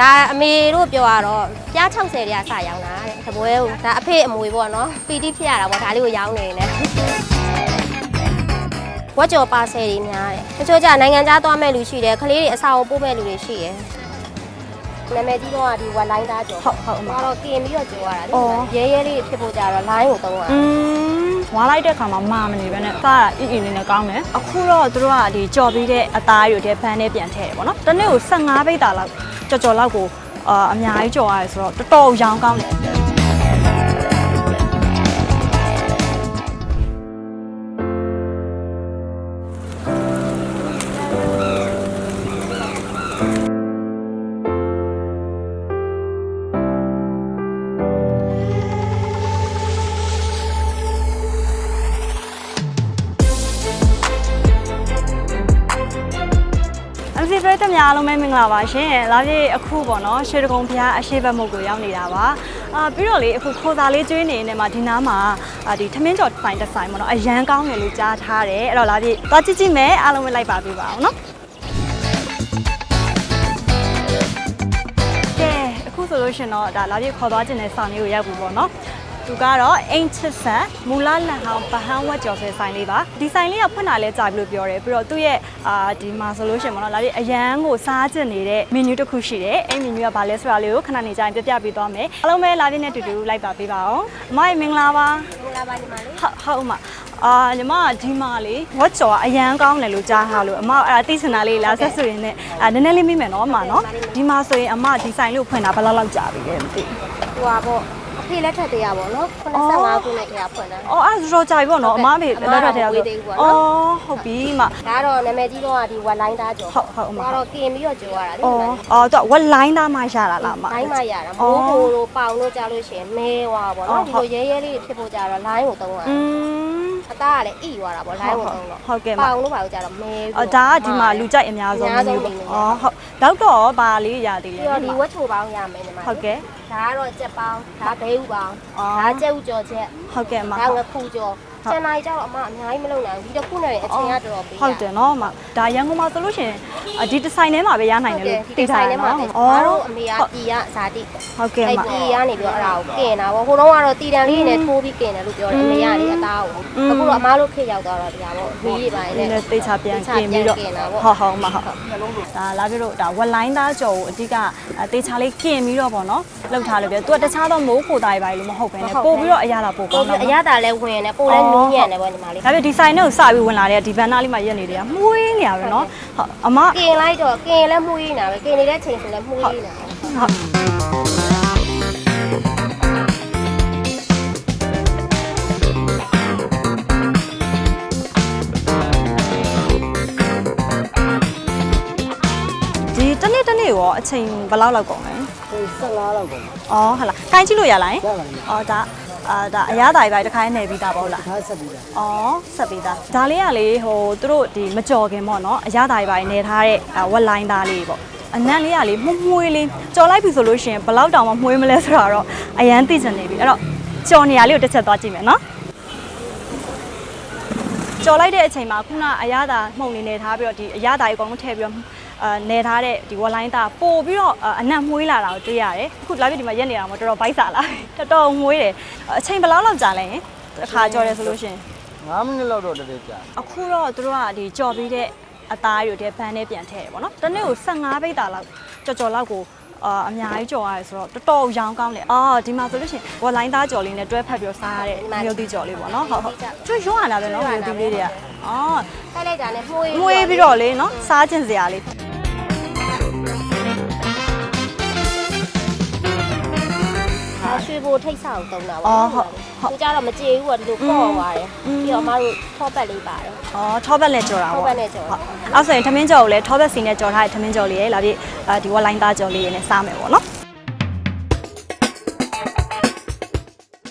ဒါအမေတို့ပြောရတော့ပြား60တည်းကစရောင်းတာတဲ့တပွဲကိုဒါအဖေအမွေပေါ့နော်ပီတိဖြစ်ရတာပေါ့ဒါလေးကိုရောင်းနေတယ်ဝက်ကြော်ပါဆယ်တွေများတယ်တချို့ကြနိုင်ငံခြားသွားမဲ့လူရှိတယ်ကလေးတွေအစာကိုပို့မဲ့လူတွေရှိတယ်နာမည်ကြီးတော့ဒီဝက်လိုင်းသားကြော်ဟုတ်ဟုတ်အမတော့กินပြီးတော့ကြော်ရတာလေရဲရဲလေးဖြစ်ဖို့ကြတော့လိုင်းကိုသုံးရတာဝါလိုက်တဲ့ခါမှာမာမနေပဲနဲ့ကအီအီလေးနဲ့ကောင်းတယ်အခုတော့တို့ကဒီကြော်ပြီးတဲ့အသားတွေတဲ့ဘန်းနဲ့ပြန်ထည့်တယ်ပေါ့နော်တနေ့ကို15ပိတ်တာလောက် ကြော်ကြော်လောက်ကိုအာအများကြီးကြော်ရတယ်ဆိုတော့တော်တော်ရောင်းကောင်းတယ် အစီဖရဲတများအားလုံးပဲမင်္ဂလာပါရှင်။လာပြေအခုပေါ့နော်ရွှေတကုံဖျားအရှိဘက်မုတ်ကိုရောက်နေတာပါ။အာပြီးတော့လေအခုခိုးသားလေးကျွေးနေနေမှာဒီနားမှာအာဒီထမင်းကြော်ဆိုင်တစ်ဆိုင်ပေါ့နော်အရန်ကောင်းတယ်လို့ကြားထားတယ်။အဲ့တော့လာပြေသွားကြည့်ကြည့်မယ်အားလုံးပဲလိုက်ပါပေးပါအောင်နော်။ကဲအခုဆိုလို့ရှင်တော့ဒါလာပြေခေါ်သွားခြင်းတဲ့ဆောင်လေးကိုရောက်ပြီပေါ့နော်။ သူကတော့အင်ချစ်ဆန်မူလာလန်ဟောင်းပဟန်းဝတ်ကျော်ဆဲဆိုင်လေးပါဒီဆိုင်လေးကဖွင့်လာလဲကြာပြီလို့ပြောတယ်ပြီးတော့သူ့ရဲ့အာဒီမှာဆိုလို့ရှိရင်ပေါ့နော်လာပြီးအရန်ကိုစားကျင်နေတဲ့ menu တစ်ခုရှိတယ်အဲ့ menu ကဘာလဲဆိုတာလေးကိုခဏနေကြရင်ပြပြပေးသွားမယ်အားလုံးပဲလာပြီးနဲ့တူတူလိုက်ပါပေးပါအောင်အမရေမင်္ဂလာပါမင်္ဂလာပါညီမလေးဟုတ်ဟုတ်အမအာညီမကဒီမှာလေဝတ်ကျော်ကအရန်ကောင်းတယ်လို့ကြားထားလို့အမအဲ့ဒါသိချင်တာလေးလာဆက်ဆိုရင်လည်းအာနည်းနည်းလေးမိမယ်နော်အမနော်ဒီမှာဆိုရင်အမဒီဆိုင်လေးကိုဖွင့်တာဘယ်လောက်လောက်ကြာပြီလဲမသိဘူးဟိုပါပေါ့အ ဖေလက်ထက်တရားပေါ့နော်85ခုနဲ့တရားဖွင့်တာအော်အဲ့ဒါတော့ကြာပြီပေါ့နော်အမမေလက်ထက်တရားဆိုအော်ဟုတ်ပြီမဒါတော့နာမည်ကြီးတော့ဒီဝက်လိုင်းသားကျော်ဟုတ်ဟုတ်အမဒါတော့กินပြီးတော့ကျော်ရတာဒီမှာအော်တော့ဝက်လိုင်းသားမှရတာလားအမလိုင်းမှရတာမိုးကိုလိုပေါင်လို့ကြားလို့ရှိရင်မဲွားပေါ့နော်ဒီလိုရဲရဲလေးဖြစ်ဖို့ကြတော့လိုင်းကိုသုံးရတာအသားကလည်းအိွာတာပေါ့လိုင်းကိုသုံးတော့ဟုတ်ကဲ့ပါအောင်လို့ပါလို့ကြတော့မဲအော်ဒါကဒီမှာလူကြိုက်အများဆုံးမျိုးပေါ့အော်ဟုတ်နောက်တော့ပါလေးရသေးတယ်ပြီးတော့ဒီဝက်ချိုပေါင်းရမယ်ဒီမှာဟုတ်ကဲ့ ဒါကတော့ကြက်ပေါင်းဒါဘဲဥပေါင်းအော်ဒါကြက်ဥကြော်ချက်ဟုတ်ကဲ့အမဒါငခုကြော်ကျ န်နိုင်ကြတော့အမအများကြီးမလုပ်နိုင်ဘူးဒီတစ်ခုနဲ့အချိန်ကတော်တော်ပေး ဟုတ်တယ်နော်အမဒါရန်ကုန်မှာဆိုလို့ရှိရင်အဒီဒီဇိုင်းထဲမှာပဲရနိုင်တယ်လို့ ဒီ သိ ဆိုင် ထားတ ထဲ ယ် မှာ နော် လည်း အော် အားတို့အမေကတီကဇာတိ ဟုတ်ကဲ့ အဲ့ အမ တီကနေပြီးတော့အဲ့ဒါကိုကင်တာပေါ့ဟိုတုန်းကတော့တီတန်လေးနဲ့ထိုးပြီးကင်တယ်လို့ပြောတယ်အမေကလေအသားကိုအခုတော့အမားတို့ခေတ်ရောက်တော့တော့တရားပေါ့မီးတွေပိုင်း ဒီ နဲ့ နဲ့သိချပြန်กินပြီးတော့ ကင်တာပေါ့ ဟုတ်ဟုတ်အမဟုတ်ဒါလာပြီးတော့ဒါဝက်လိုင်းသားကြော်ကိုအဓိကတေချာလေးกินပြီးတော့ပေါ့နော်လောက်ထားလို့ပြသူကတခြားသောမိုးခိုသားတွေပါလို့မဟုတ်ဘဲနဲ့ပို့ပြီးတော့အရသာပို့ကော ပို့ င်း ပြီး တော့ အရသာလဲဝင်တယ်ပို့လဲ နူးညံ့တယ်ပေါ့ညီမလေး ဒါပေမဲ့ဒီဆိုင်နဲ့ကိုစပြီးဝင်လာတဲ့ဒီဘန်နာလေးမှာရက်နေတယ်ကမှုေးနေရပဲเนาะဟုတ်အမ ကင်လိုက်တော့ကင်လဲမှုရင်းတာပဲကင်နေတဲ့ချိန်ဆိုလဲမှုရင်းတာ ဟုတ်ဒီတစ်နေ့တစ်နေ့ရောအချိန်ဘယ်လောက်လောက်ကုန်လဲ 15လောက်ကုန်ပါ ။အော်ဟုတ်လား။ကိုင်းကြည့်လို့ရလား ရပါတယ် ။အော်ဒါ အာဒါအရသာတွေပဲတစ်ခါနေပြီးသားပေါ့လားထားဆက်ပြီးတာ။အော်ဆက်ပြီးသား။ဒါလေးကလေဟိုသူတို့ဒီမကြော်ခင်ပေါ့နော်။အရသာတွေပဲနေထားတဲ့အာဝက်လိုင်းသားလေးပေါ့။အနံ့လေးကလေမှုမွှေးလေးကြော်လိုက်ပြီဆိုလို့ရှိရင်ဘယ်လောက်တောင်မှမှုေးမလဲဆိုတော့အရန်သိချင်နေပြီ။အဲ့တော့ကြော်နေရလေးကိုတစ်ချက်သွားကြည့်မယ်နော်။ကြော်လိုက်တဲ့အချိန်မှာခုနအရသာမှုန်နေနေထားပြီးတော့ဒီအရသာကြီးအကုန်လုံးထည့်ပြီးတော့အာ နေထားတဲ့ဒီဝက်လိုင်းသားပို့ပြီးတော့အာအနံ့မွှေးလာတာကိုတွေ့ရတယ်အခုလာပြီးဒီမှာရက်နေတာမှာတော်တော်ဗိုက်စာလာတော်တော်မွှေးတယ်အချိန်ဘယ်လောက်လောက်ကြာလဲရင်တစ်ခါကြော်တယ်ဆိုလို့ရှိရင်9မိနစ်လောက်တော့တည်းကြာအခုတော့သူတို့ကဒီကြော်ပြီးတဲ့အသားတွေတဲ့ဘန်းနဲ့ပြန်ထည့်တယ်ပေါ့နော်တစ်နေ့ကို15ပိတ်တာလောက်ကြော်ကြော်လောက်ကိုအာအများကြီးကြော်ရတယ်ဆိုတော့တော်တော်ရောင်းကောင်းတယ်အာဒီမှာဆိုလို့ရှိရင်ဝက်လိုင်းသားကြော်လေးနဲ့တွဲဖက်ပြီးတော့စားရတဲ့မျိုးသီးကြော်လေးပေါ့နော်ဟုတ်ဟုတ်ကျွတ်ရွံ့ရတာပဲနော်မျိုးသီးလေးတွေကအော်ခိုက်လိုက်တာနဲ့မှုရင်းမွေးပြီးတော့လေနော်စားကျင်စရာလေး ရွှေဘိုထိတ်ဆောက်တုံးတာအော်ပေါ့ဟုတ်ဟုတ်သူကြတော့မကြေဘူးပေါ့ဒီလိုပေါ့သွားတယ်อืมပြီးတော့အမတို့ထောပတ်လေးပါတယ်အော်ထောဘက်လည်းကြော်တာပေါ့ထောပတ်နဲ့ကြော်တာဟုတ်အဲ့ဆိုရင်ထမင်းကြော်ကိုလည်းထောဘက်စီနဲ့ကြော်ထားတဲ့ထမင်းကြော်လေးရဲ့လာပြီးအာဒီဝက်လိုင်းသားကြော်လေးရဲ့နဲ့စားမယ်ပေါ့နော်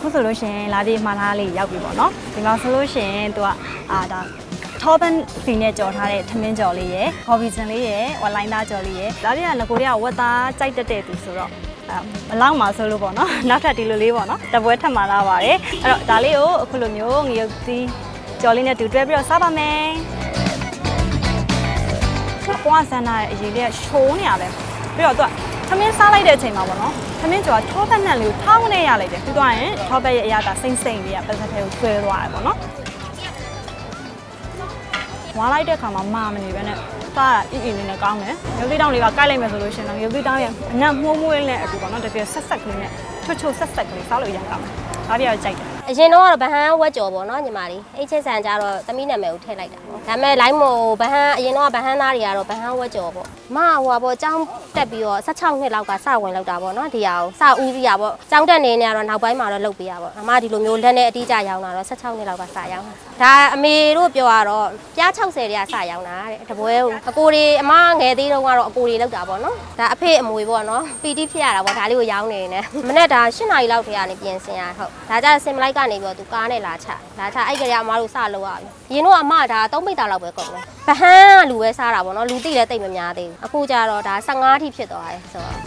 ခုဆိုလို့ရှရင်လာပြီးမှားထားလေးရောက်ပြီပေါ့နော်ဒီမှာဆိုလို့ရှရင်သူကအာဒါထောပန်စီနဲ့ကြော်ထားတဲ့ထမင်းကြော်လေးရယ်ခေါ်ဘီဂျန်လေးရယ်ဝက်လိုင်းသားကြော်လေးရယ်ဒါပြန်ကငကိုတွေကဝက်သားကြိုက်တတ်တဲ့သူဆိုတော့အဲ မလောက်မှာဆိုလို့ပေါ့နော်နောက်ထပ်ဒီလိုလေးပေါ့နော်တပွဲထပ်မှာလာပါတယ်အဲ့တော့ဒါလေးကိုအခုလိုမျိုးငရုတ်သီးကြော်လေးနဲ့တူတွဲပြီးတော့စားပါမယ်ကွာဆန်နာရဲ့အရေးလေးကရှိုးနေရပဲပြီးတော့သူကသမင်းစားလိုက်တဲ့အချိန်မှာပေါ့နော်သမင်းကျော်ကထောပတ်နှံလေးကိုထောင်းနေရလိုက်တယ်ပြီးသွားရင်ထောပတ်ရဲ့အရာသာစိမ့်စိမ့်လေးကပတ်သက်ထဲကိုဆွဲသွားတယ်ပေါ့နော် ဝါလိုက်တဲ့ခါမှာမာမနေပဲနဲ့စားတာအီအီလေးနဲ့ကောင်းတယ်ရုပ်သီးတောင်းလေးပါကိုက်လိုက်မယ်ဆိုလို့ရှိရင်တော့ရုပ်သီးတောင်းရဲ့အနံ့မှုံးမှုံးလေးနဲ့အတူပေါ့နော်တကယ်ဆက်ဆက်ကလေးနဲ့ချွတ်ချွတ်ဆက်ဆက်ကလေးစားလို့ရအောင်ဒါပြရကြိုက်တယ်အရင်တော့ကတော့ဗဟန်းဝက်ကြော်ပေါ့နော်ညီမလေးအဲ့ချက်ဆန်ကြတော့သမီးနာမည်ကိုထည့်လိုက်တာပေါ့ဒါပေမဲ့ line မို့ဗဟန်းအရင်တော့ဗဟန်းသားတွေကတော့ဗဟန်းဝက်ကြော်ပေါ့မဟိုပါပေါ့ចောင်းတက်ပြီးတော့16နှစ်လောက်ကစဝင်လောက်တာပေါ့နော်ဒီဟာကိုစဦးစီးရပေါ့ចောင်းတက်နေနေကတော့နောက်ပိုင်းမှာတော့လုတ်ပေးရပေါ့အမဒီလိုမျိုးလက်နဲ့အတိအကျရောင်းတာတော့16နှစ်လောက်ကစရောင်းတာဒါအမေတို့ပြောရတော့ပြား60တည်းကစရောင်းတာတဲ့တပွဲကိုအကိုတွေအမငယ်သေးတုန်းကတော့အကိုတွေလောက်တာပေါ့နော်ဒါအဖေအမွေပေါ့နော်ပီတိဖြစ်ရတာပေါ့ဒါလေးကိုရောင်းနေနေမနေ့ဒါ8နာရီလောက်တည်းကနေပြင်ဆင်ရဟုတ်ဒါကြစင်မလိုက်ကနေပြီးတော့သူကားနဲ့လာချလာချအဲ့ကြရအမတို့စလို့ရပြီရင်တော့အမဒါ3မိတာလောက်ပဲကုန်တယ်ဗဟန်းကလူပဲစားတာပေါ့နော်လူတိလည်းတိတ်မများသေးဘူးအခုကျတော့ဒါ15အထိဖြစ်သွားတယ်ဆိုတော့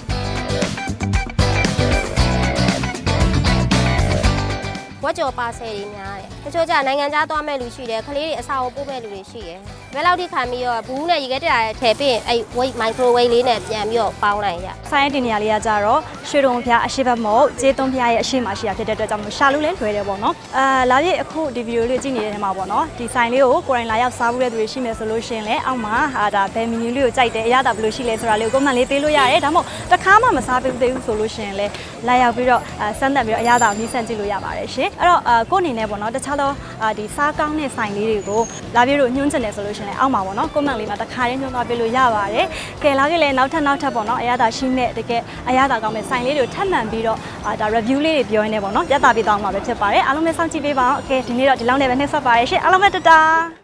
ဝက်ကြော်ပါဆယ်တွေများ တယ်တချို့ကျနိုင်ငံခြားသွားမဲ့လူရှိတယ်ကလေးတွေအစာကိုပို့မဲ့လူတွေရှိတယ်ဘယ်လောက်ထိခံပြီးတော့ဘူးနဲ့ရေခဲတက်ရထည့်ပြီးရင်အဲ့ weight microwave လေးနဲ့ပြန်ပြီးတော့ပေါင်းလိုက်ရဆိုင်ရဲ့ဒီနေရာလေးကကြတော့ရွှေတုံဖျားအရှိဘက်မဟုတ်ကျေးသွန်းဖျားရဲ့အရှိမရှိတာဖြစ်တဲ့အတွက်ကြောင့်မို့ရှာလို့လည်းလွယ်တယ်ပေါ့နော်အာလာပြည့်အခုဒီဗီဒီယိုလေးကြည့်နေတဲ့ထဲမှာပေါ့နော်ဒီဆိုင်လေးကိုကိုယ်တိုင်လာရောက်စားဖို့တဲ့သူတွေရှိမယ်ဆိုလို့ရှိရင်လည်းအောက်မှာဟာဒါဘယ်မီနူးလေးကိုကြိုက်တယ်အရသာဘယ်လိုရှိလဲဆိုတာလေးကိုကွန်မန့်လေးပေးလို့ရတယ်ဒါမှမဟုတ်တစ်ခါမှမစားပေးသေးဘူးဆိုလို့ရှိရင်လည်းလာရောက်ပြီးတော့အာစမ်းသပ်ပြီးတော့အရသာကိုနှီးစမ်းကြည့်လို့ရပါတယ်ရှင်အဲ့တော့အာကိုယ့်အနေနဲ့ပေါ့နော်တခြားသောအာဒီစားကောင်းတဲ့ဆိုင်လေးတွေကိုလာပြည့်တို့ညွှန်းချင်တယ်ဆိုလို့ရှင်လည်းအောက်မှာပေါ့နော် comment လေးမှာတခါတည်းညွှန်သွားပေးလို့ရပါတယ်။ကဲလာခဲ့လဲနောက်ထပ်နောက်ထပ်ပေါ့နော်အရသာရှိမဲ့တကယ်အရသာကောင်းမဲ့ဆိုင်လေးတွေကိုထပ်မံပြီးတော့ဒါ review လေးတွေပြောရင်းနဲ့ပေါ့နော်ရသပေးသွားမှာပဲဖြစ်ပါတယ်။အားလုံးပဲစောင့်ကြည့်ပေးပါအောင်။ကဲဒီနေ့တော့ဒီလောက်နဲ့ပဲနှက်ဆက်ပါရရှင်။အားလုံးပဲတတား